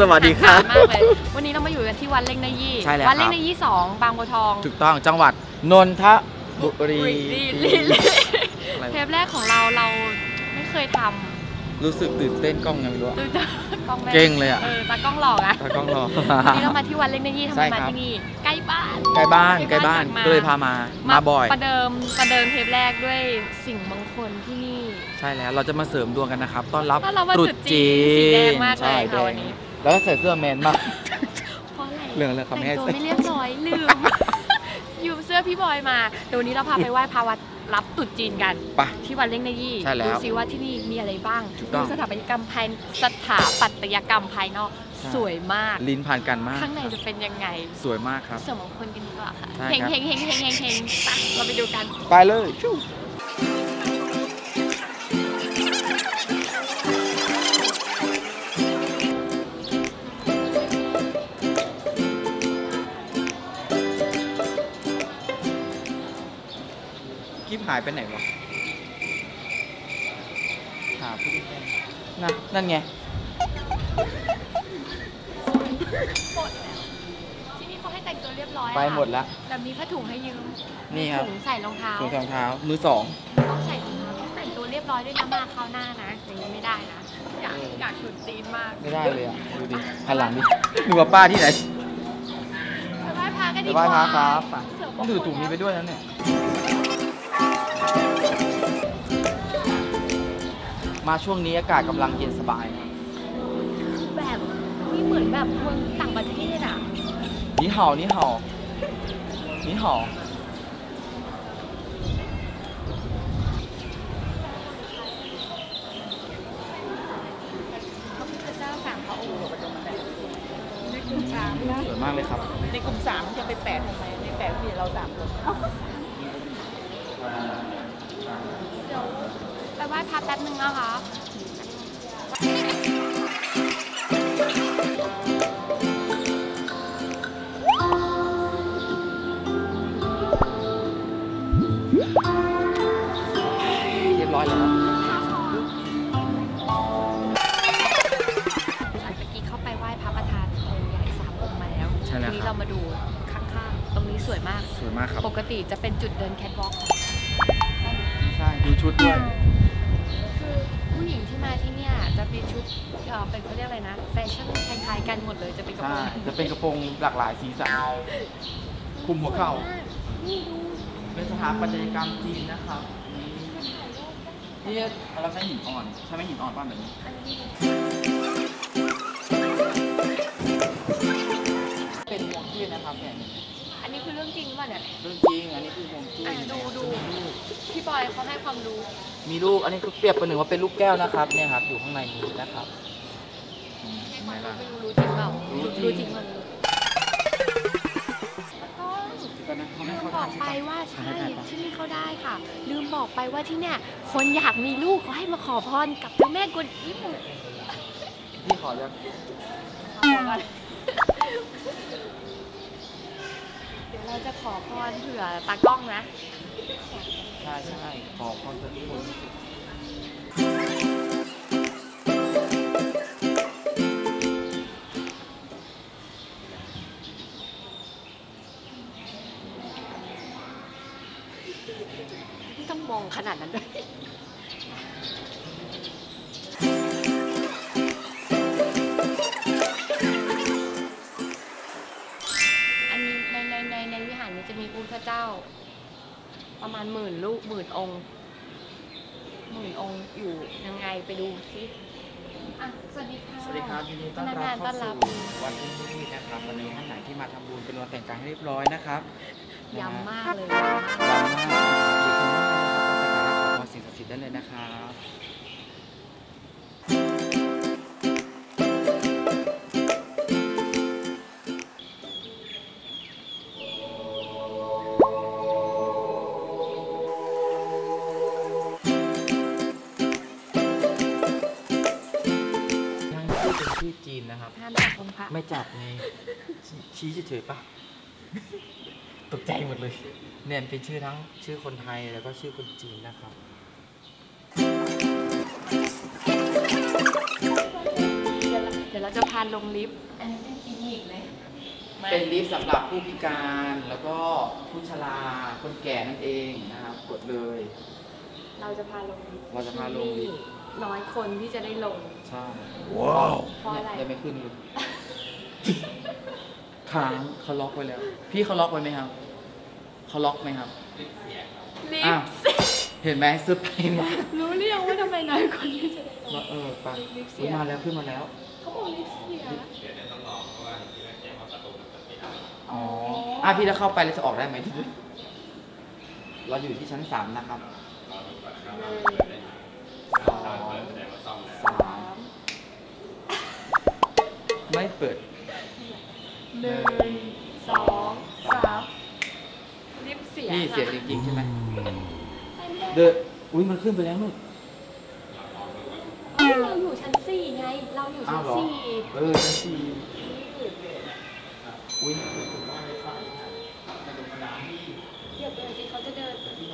สวัสดีครับมากเลยวันนี้เรามาอยู่กันที่วัดเล่งนายี่ใช่แล้ววัดเล่คงรับนายี่สองบางบัวทองถูกต้องจังหวัดนนทบุรีรีรีรีอะไรเทปแรกของเราเราไม่เคยทรู้สึกตื่นเต้นกล้องยังไม่รู้อะำดูจากกล้องแม่เก่งเลยอะเออตากล้องหลอกอะตากล้องรอวันนี้เรามาที่วัดเล่งนายี่ทำใช่ไมมาครับที่นี่ใกล้บ้านใกล้บ้านใกล้บ้านอยมก็เลยพามามาบ่อยประเดิมประเดิมเทปแรกด้วยสิ่งมงคลที่นี่ใช่แล้วเราจะมาเสริมดวงกันนะครับ ต้อนรับต้อนรับวันตรุษตรุษจีจีนสีแดงนมากเลยใช่ค่ะแดวังนนี้ แล้วก็ใส่เสื้อแมนมาก เพราะอะไรเรื่องอะไรเขาไม่ให้แต่งตัวใส่ ไม่เรียบร้อยลืมอยู่เสื้อพี่บอยมาเดี๋ยววนนี้เราพาไปไหว้พระวัดรับตรุษจีนกัน ไป ที่วัดเล่งนายี่ใช่แล้วดูซิว่าที่นี่มีอะไรบ้างถูกต้องดูสถาปัตยกรรมภายสถาปัตยกรรมภายนอกใช่ สวยมาก ลิ้นผ่านกันมาก ข้างในจะเป็นยังไงสวยมากครับ เสริมมงคลกันดีกว่าค่ะใช่เฮงครับ เฮงเฮงเฮงเฮงเฮงไปเราไปดูกัน ไปเลยายไปไหนวะหาผู้ดูแลนะนั่นไงที่นี่เขาให้แต่งตัวเรียบร้อยอะไปหมดแล้วแต่มีผ้าถุงให้ยืมนี่ครับถุงใส่รองเท้าถุงรองเท้ามือสองต้องใส่ถุงเท้าต้องแต่งตัวเรียบร้อยด้วยนะมาคราวหน้านะอย่างนี้ไม่ได้นะอยากเอออยากถุนจีนมากไม่ได้เลยอะดูดิหันหลังดิดูว่าป้าที่ไหนไปไหว้พระกันไปดีกไหว้ว่าพระครับไปเสริมมต้องคถืลอถุงนี้ไปด้วยนะเนี่ย มาช่วงนี้อากาศกำลังเย็นสบายนะแบบนี่เหมือนแบบเมืองต่างประเทศอะนี่เห่านี่เห่านี่เห่าพระเจ้าสามพระองค์ในกลุ่มสามนะสวยมากเลยครับ ในกลุ่มสามจะไปแปดทำไมในแปดมีเราสามคนเดี๋ยว ไปไหว้พระแป๊บนึงนะคะเรียบร้อยแล้วครับหลังจากกี้เข้าไปไหว้พระประธานองค์ใหญ่สามองค์มาแล้วใช่แล้วทีนี้ครัเราบ มาดูข้างๆ ตรงนี้สวยมาก สวยมากครับ ปกติจะเป็นจุดเดินแคทวอล์กใช่ดูชุดด้วยคือผู้หญิงที่มาที่เนี่ยจะมีชุดเอ่อเป็นเขาเรียกอะไรนะแฟชั่นคล้ายๆกันหมดเลยจะเป็นกระโปใช่รงจะเป็นกระโปรงหลากหลายสีสัน คลุมหัวเข่านี่ดูเป็นสถาปัตยกรรมจีนนะครับนี่เราใช้หินอ่อน ใช่ไหมหินอ่อนป้าแบบนี้ อันนี้เป็นห่วงจุ้ยนะครับเนี่ยอั นนี้คือเรื่องจริงป่ะเนี่ยเรื่องจริง อันนี้คือห่วงจุ้ยอะดูดูพี่บอยเขาให้ความรู้ มีลูก อันนี้คือเปรียบประหนึ่งว่าเป็นลูกแก้วนะครับ เนี่ยครับ อยู่ข้างในนี้นะครับอืมให้เห็นคไหมวามรู้ล่ะไม่รู้รู้จริงเปล่ารู้จริงรู้จริงป่ะรู้แล้วก็ตอนนั้นเขาลืไม่มเข้าบอกใช่ไปปะว่าใช่ใช่ใช่ปะที่นี่เขาได้ค่ะ ลืมบอกไปว่าที่เนี่ยคนอยากมีลูกเขาให้มาขอพรกับเจ้าแม่กวนอิมพี่ขอจะเอาหัวก่อน เราจะขอพรเผื่อตากล้องนะ ใช่ใช่ขอพรทุกคนไม่ต้องมองขนาดนั้นด้วย ในในวิหารนี้จะมีพระพุทธเจ้า ประมาณหมื่นลูกหมื่นองค์หมื่นองค์อยู่ยังไงไปดูสิอะสวัสดีค่ะสวัสดีครับยินดีต้อนพนักรับงานต้เข้าอนรับสู่วันที่นี่นะครับ วันนี้ท่านไหนที่มาทำบุญเป็นวันแต่งกายให้เรียบร้อยนะครับนะฮะยำมากเลยยำมากนะครับอยู่ข้างหน้านะครับก็สักการะขอพรสิ่งศักดิ์สิทธิ์ได้เลยนะครับ จับไงชี้เฉยๆปะตกใจหมดเลย เนี่ยเป็นชื่อทั้งชื่อคนไทยแล้วก็ชื่อคนจีนนะครับเดี๋ยวละเดี๋ยวเราจะพาลงลิฟต์ อันนี้เป็นคลินิกเลย เป็นลิฟต์สำหรับผู้พิการแล้วก็ผู้ชรา คนแก่นั่นเองนะครับ กดเลย เราจะพาลงลิฟต์เราจะพาลงลิฟต์ที่นี่น้อยคนที่จะได้ลง ใช่เพราะอะไรได้ไม่ขึ้นเลย ค้างเขาล็อกไว้แล้ว พี่เขาล็อกไว้ไหมครับเขาล็อกไหมครับลิอ้าฟวต์เห็นไหมเซอร์ไพรส์มากรู้หรือยังว่าทำไมน้อยคนที่จะได้ลงว่าเออไปลิฟต์เสีอุ๊ยยมาแล้วขึ้นมาแล้ว เขาบอกลิฟต์เสีย อ๋ออะพี่จะเข้าไปแล้วจะออกได้ไหมเราอยู่ที่ชั้นสามนะครับหนึ่งสองสามไม่เปิด หนึ่งสองสามลิฟต์เสียนี่เสียงค่ะจริงๆใช่ไหมเดินอุ้ยมันขึ้นไปแล้วนู่นเอ้ยเราอยู่ชั้นสี่ไง เราอยู่อ้าชั้วนเหรอสี่เออชั้นสี่อุ้ยเดี๋ยวเดินสิเขาจะเดินนี่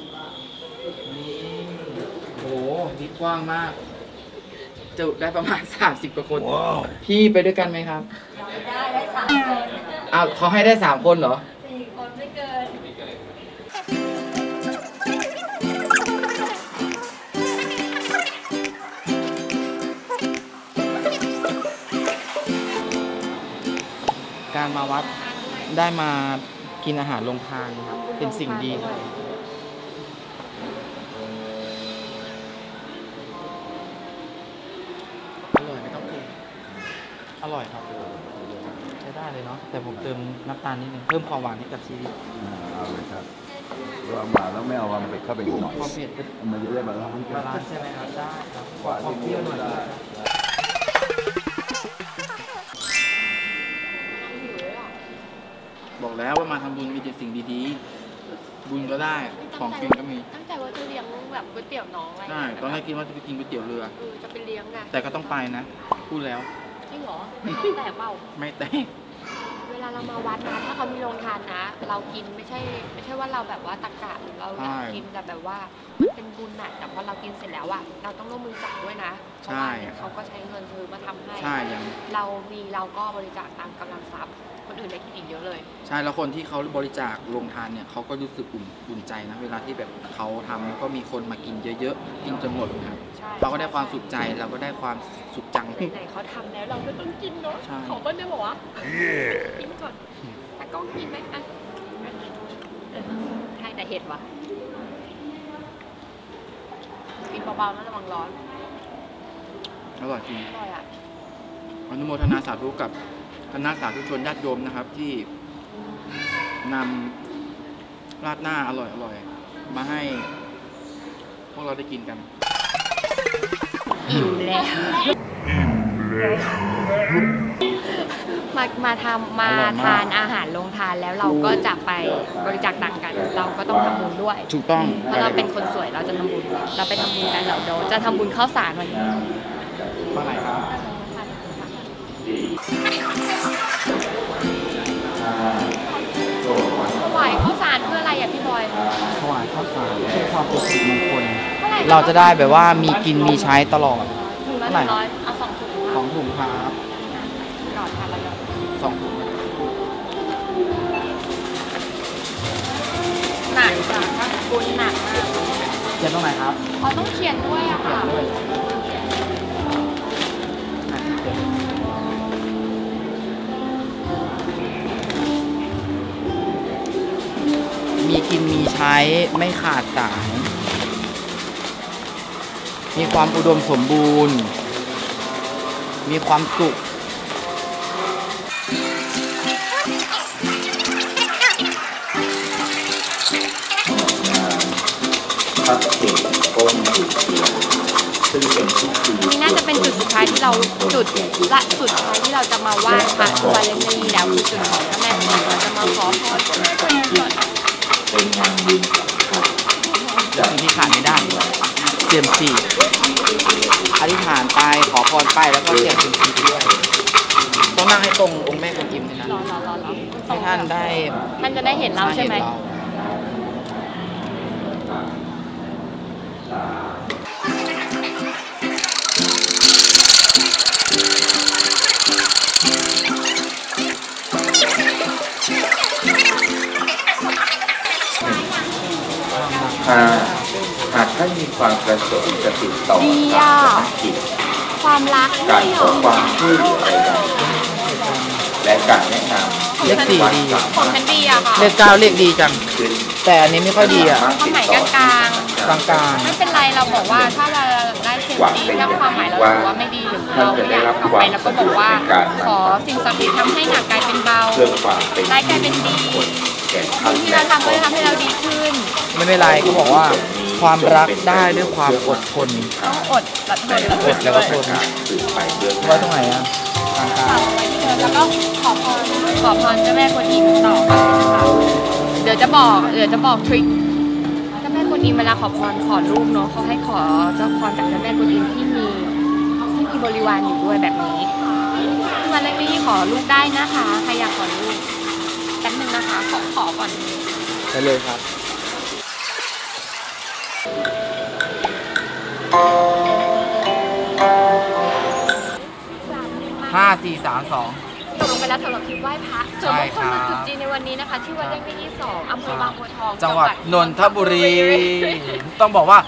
โอ้โหนี่กว้างมากจะได้ประมาณ 30 กว่าคน พี่ไปด้วยกันไหมครับ ได้ได้สามคน อ้าวเขาให้ได้สามคนเหรอสี่คนไม่เกิน การมาวัดได้มากินอาหารโรงทานเป็นสิ่งดีครับอร่อยไม่ต้องปรุงอร่อยครับใช้ ได้เลยเนาะแต่ผมเติมน้ำตาลนิดนึงเพิ่มความหวานให้กับชีวิตเอาเลยครับเราเอามาแล้วไม่เอาความเผ็ดเข้าไปอีกหน่อยความเผ็ดเป็นมันจะได้บาลานซ์บาลานซ์ใช่ไหมครับได้ครับหวานความเปรี้ยวหน่อยได้บอกแล้วว่ามาทำบุญมีแต่สิ่งดีๆ บุญก็ได้ของกินก็มีตั้งใจว่าจะเลี้ยงแบบก๋วยเตี๋ยวน้องอะไรใช่ตอนแรกคิดว่าจะไปกินก๋วยเตี๋ยวเรือเออจะไปเลี้ยงไงแต่ก็ต้องไปนะ พูดแล้วจริงเหรอแต่เปล่าไม่แต่เวลาเรามาวัดนะถ้าเขามีโรงทานนะ เรากินไม่ใช่ ไม่ใช่ว่าเราแบบว่าตะกะหรือเราอยากกินแต่แบบว่ามันเป็นบุญน่ะแต่พอเรากินเสร็จแล้วอะเราต้องร่วมมือจ่ายด้วยนะเพราะว่าเนี่ยเขาก็ใช้เงินซื้อมาทำให้ใช่อย่างเรามีเราก็บริจาคตามกำลังทรัพย์ คนอื่นได้กินอีกเยอะเลย ใช่แล้วคนที่เขาบริจาคโรงทานเนี่ยเขาก็รู้สึกอุ่นอุ่นใจนะเวลาที่แบบเขาทำแล้วก็มีคนมากินเยอะๆกินจนหมดครับใช่เขาก็ได้ความสุขใจเราก็ได้ความสุขจัง ไหนๆเขาทำแล้วเราก็ต้องกินเนาะใช่ เขาก็ได้บอกว่ากินก่อนตากล้องกินไหมอะเออให้แต่เห็ดว่ะกินเบาๆนะระวังร้อนอร่อยจริงอร่อยอะอนุโมทนาสาธุกับ คณะสาธุชนญาติโยมนะครับ ที่นำราดหน้าอร่อยอร่อยๆมาให้ พวกเราได้กินกันอิ่มแล้วมามาทำมาอร่อยมากทานอาหารลงทานแล้วเราก็จะไปบริจาคตังค์กัน เราก็ต้องทำบุญด้วย ถูกต้องเพราะเราเป็นคนสวยเราจะทำบุญ เราไปทำบุญกันเราเดี๋ยวจะทำบุญข้าวสารวันนี้มาไหนครับ ออะไรอะพี่บอยถวายข้าวสารเพื่อความเป็นสิริมงคลเท่าไหร่เราจะได้แบบว่ามีกินมีใช้ตลอดถุงละหเท่าไหร่นึ่งร้อยเอาสองถุงสองถุงครับหลอดทานละหยอดสองถุงหนักจ้ะบุญหนักมากเขียนตรงไหนครับเขาต้องเขียนด้วยอะค่ะ มีกินมีใช้ไม่ขาดสายมีความอุดมสมบูรณ์ มีความสุขพัดเก่งโกงซึ่งเป็นพิธีนี่น่าจะเป็นจุดสุดท้ายที่เราจุดละสุดท้ายที่เราจะมาไหว้พระวาเลนไทน์แล้วคือจุดของพระแม่คงเราจะมาขอพร เป็นงานบุญครับสิ่งที่ขาดไม่ได้เสียมสี่อธิษฐานไปขอพรไปแล้วก็เสียมสี่ด้วยต้องนั่งให้ตรงองค์แม่กวนอิมเลยนะรอรอรอรอให้ท่านได้ท่านจะได้เห็นเราใช่ไหมเน หากหากท่านมีความประสงค์จะติดต่อดีทาอะงสำนักกิจความรักการนี่ขเหรออความช่วยเหลือใดๆและการแนะนำเลขสี่ดี ของฉันดีอะค่ะเลขเก้าเลขดีจัง ขึ้นแต่อันนี้ไม่ค่อยดีอะความหมายกลางกลางๆ ไม่เป็นไรเราบอกว่าถ้าเราได้เซนซีถ้าความหมายเราถือว่าไม่ดีหรือเราไม่อยากกลับไปเราก็บอกว่า ขอสิ่งศักดิ์สิทธิ์ทำให้หนักกลายเป็นเบาเพื่อความเป็นได้กลายเป็นดี แก่ท่านที่เราทำก็จะทำให้เราดีขึ้น ไม่เป็นไรก็บอกว่า ความรักได้ด้วยความอดทนต้องอดแบบทนอดแล้วก็ทนสืบไปเบื้องหไว้น้าตรงไหนอะกลางกลางไว้ที่เดิมแล้วก็ขอพรขอพรเจ้าแม่กวนอิมต่อไปนะคะเดี๋ยวจะบอกเดี๋ยวจะบอกทริคเจ้าแม่กวนอิมเวลาขอพรขอลูกเนาะเขาให้ขอเจ้าพรจากเจ้าแม่กวนอิมที่มีที่มีบริวารอยู่ด้วยแบบนี้ที่วันเล็กนี่ขอลูกได้นะคะใครอยากขอลูกแป๊บนึงนะคะขอขอก่อนไปเลยครับ ห้าสี่สามสอง จบลงไปแล้วสำหรับทริปไหว้พระส่วนใช่มงคลครับวันตรุษจีนในวันนี้นะคะ ที่วัดเลขที่สองอำเภอบางบัวทองจังหวัดนนทบุรี ต้องบอกว่า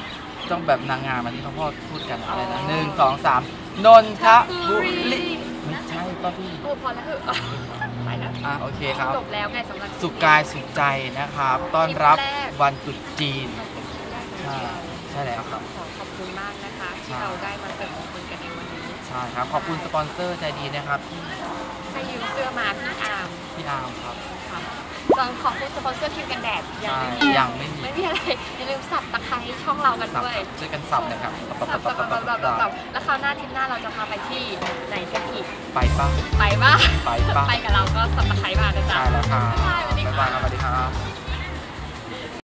ต้องแบบนางงามอันที่เขาพ่อพูดกันอะไรนะหนึ่งสองสามนนทบุรีไม่ใช่ป้าพี่เออพอแล้วเถอะไปแล้วอะโอเคครับ จบแล้วไงสำหรับสุขกายสุขใจนะครับ ต้อนรับวันตรุษจีนใช่ใช่แล้วครับขอขอบ คุณมากนะคะ ที่ใช่เราได้มาเสริมมงคลกันในวันนี้ใช่ครับ ขอบคุณสปอนเซอร์ใจดีนะครับที่ให้ยืมเสื้อมาพี่อาร์มพี่อาร์มครับครับตอนขอบคุณสปอนเซอร์ครีมกันแดดยังไม่มีใช่ยังไม่มีไม่มีอะไรอย่าลืมสับตะไคร้ช่องเรากันสับด้วยช่วยกันสับนะครับตับสัตับบสัตับบสัตับบสับสับสับตับแล้วคราวหน้าทริปหน้าเราจะพาไปที่ไหนกันอีกไปป้าไปบ้าไปปะไปกับเราก็สับตะไคร้มานะจ๊ะใช่แล้วครับบ๊ายบายสวัสดีบ๊ายค่ะบายครับสวัสดีครับ